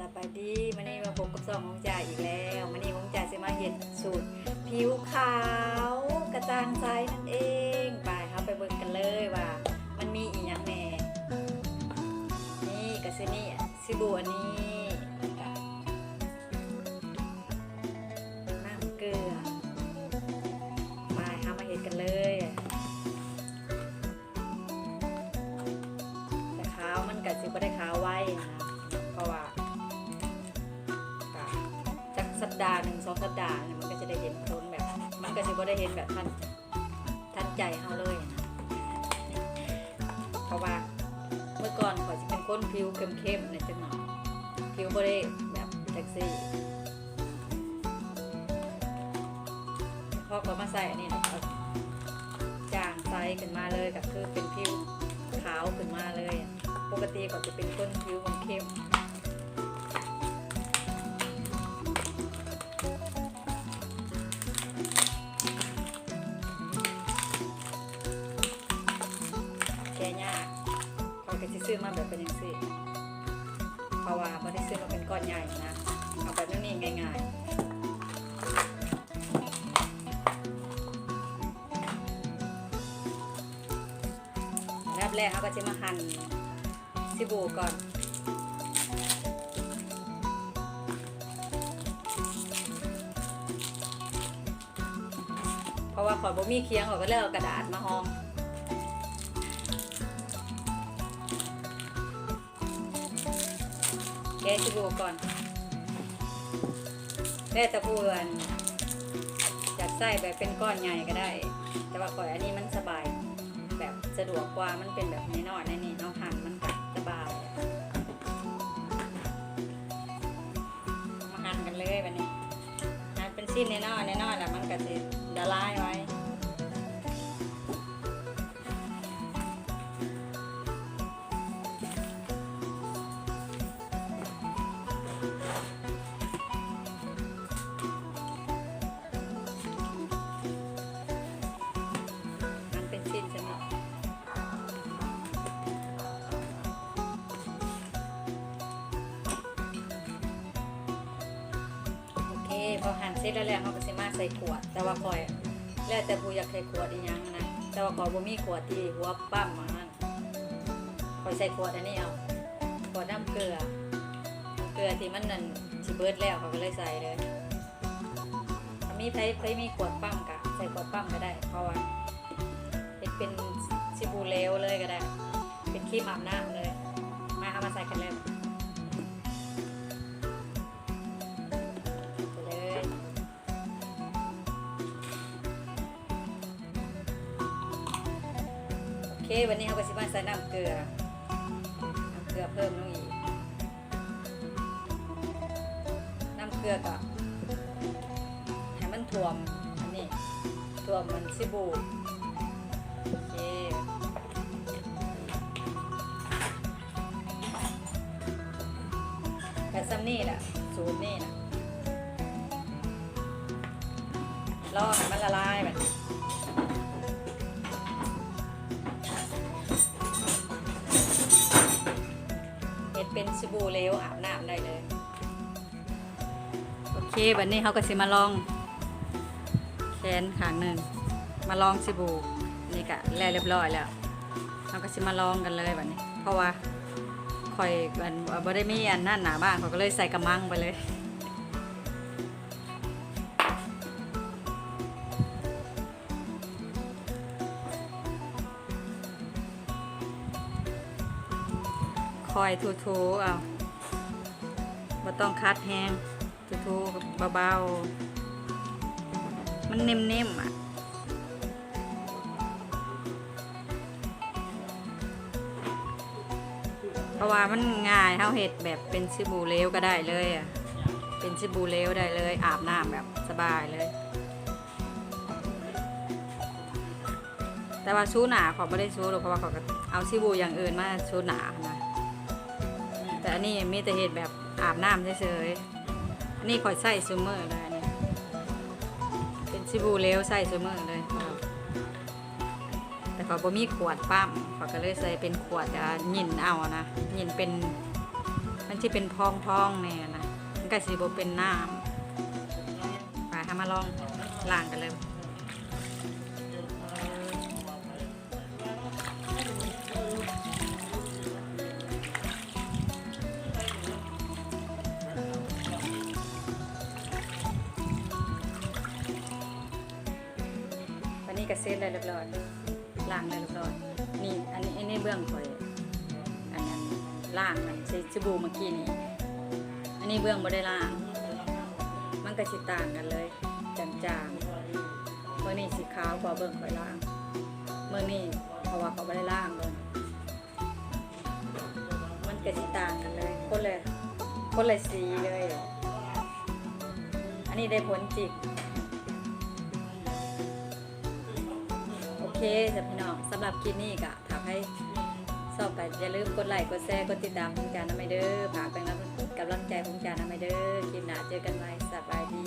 สบายดีมันนี่มาพบกับซองของจ่าอีกแล้วมันนี่ของจ่าจะมาเห็นสูตร ผิวขาวกระจ่างใสนั่นเองไปครับไปเบิ่งกันเลยว่า มันมีอีหยังแน่นี่กระซินี่ซิบูอันนี้ ก็สิบ่ได้เห็นแบบทันทันใจเฮาเลยนะเพราะว่าเมื่อก่อนข่อยจะเป็นคนผิวเข้มๆในจังหน่อยผิวบ่ได้แบบแท็กซี่พอก็มาใส่อันนี้นะจางใสขึ้นมาเลยก็คือเป็นผิวขาวขึ้นมาเลย ปกติก็จะเป็นคนผิว เขาก็จะซื้อมาแบบเป็นย่างสิเพราะว่าไม่ได้ซื้อมาเป็นก้อนใหญ่นะเอาแบบนี้ง่ายๆแรกแรกเขาก็จะมาหั่นซิบูก่อน เพราะว่าขอบ่มีเคียงขอก็เลยเอากระดาษมาห้อง แกะซิบูก่อนแล้วแตะพูอันจัดไส้แบบเป็นก้อนใหญ่ก็ได้ แต่ว่าข่อยอันนี้มันสบายแบบสะดวกกว่ามันเป็นแบบน้อยๆในนี่เนาะหั่นมันก็สบายมาหั่นกันเลยแบบนี้หั่นเป็นชิ้นน้อยๆน้อยๆแล้วมันก็จะละลายไว้ เคพอหั่นเสร็จแล้วแล้วเขาก็สิมาใส่ขวด แต่ว่าคอยแล้วแต่ผู้อยากใส่ขวดอีหยังนะแต่ว่าคอยบ่มีขวดที่หัวปั้มมานั่นคอยใส่ขวดอันนี้เอาขวดน้ำเกลือน้ำเกลือที่มันนั่นสิเบิดแล้วเขาก็เลยใส่เลยถ้ามีไผไผมีขวดปั้มกะใส่ขวดปั้มก็ได้ เพราะว่าเป็นเป็นชิบูเลวเลยก็ได้ เป็นครีมาบน้ำเลย มาเอามาใส่กันเลย เควันนี้เขาก็สิมาใส่น้ำเกลือน้ำเกลือเพิ่มลงอีกน้ำเกลือกับให้มันท่วมอันนี้ท่วมมันชิบูโอเคแบบซัมนี่แหละสูตรนี่นะรอให้มันละลายแบบนี้ เห็ดเป็นสบู่เหลวอาบน้ำได้เลย โอเควันนี้เขาก็สิมาลอง แขนขางหนึ่งมาลองสิบูนี่กะแล้วเรียบร้อยแล้วเขาก็สิมาลองกันเลยวันนี้ เพราะว่าคอยมันบ่ได้มีอันนั่นหนาบ้างเขาก็เลยใส่กระมังไปเลย คอยทูๆเอาบ่ต้องคัดแห้งทูๆเบาๆ มันนิ่มๆอะเพราะว่ามันง่ายเฮาเห็ดแบบเป็นชิบูเลวก็ได้เลยอะ เป็นชิบูเลวได้เลย อาบน้ำแบบสบายเลย แต่ว่าชูหนาขาไม่ได้ชูหรอกเพราะว่าเขาเอาชิบูอย่างอื่นมาชูหนานะ แต่อันนี้มีแต่เห็ดแบบอาบน้ำเฉยๆนี่คอยใส่ซูเมอร์เลยนี่เป็นชิบูเลวใส่ซูเมอร์เลยแต่ขาบ่มีขวดปั้มขาก็เลยใส่เป็นขวดจะหยินเอานะหยินเป็น มันสิเป็นพองๆแน่นะมันก็สิบ่เป็นน้ำไปหามาลองล้างกันเลย ตอนนี้ก็เสร็จแล้เรียบร้อยล้างแล้เรียบร้อยนี่อันนี้อันนี้เบื้องข่อยอันนั้นล่างนั่นใช้สบู่เมื่อกี้นี่อันนี้เบื้องบ่ได้ล่าง มันก็สิต่างกันเลยจางๆเมื่อนี้สีขาวกว่าเบื้องข่อยล่างเมื่อนี้เพราะว่าเขาบ่ได้ล่างเลยมันก็สิต่างกันเลยคนเลยคนเลยสีเลย อันนี้ได้ผลจิกโเคจ้ะพี่น้องสำหรับคลิปนี้ก็ถาให้ชอบไปอย่าลืมกดไลค์กดแชร์กดติดตามพงจานะไม่เด้อฝากเป็นกับรังใจของจานะไม่เด้อคลิปหน้าเจอกันใหม่สบายดี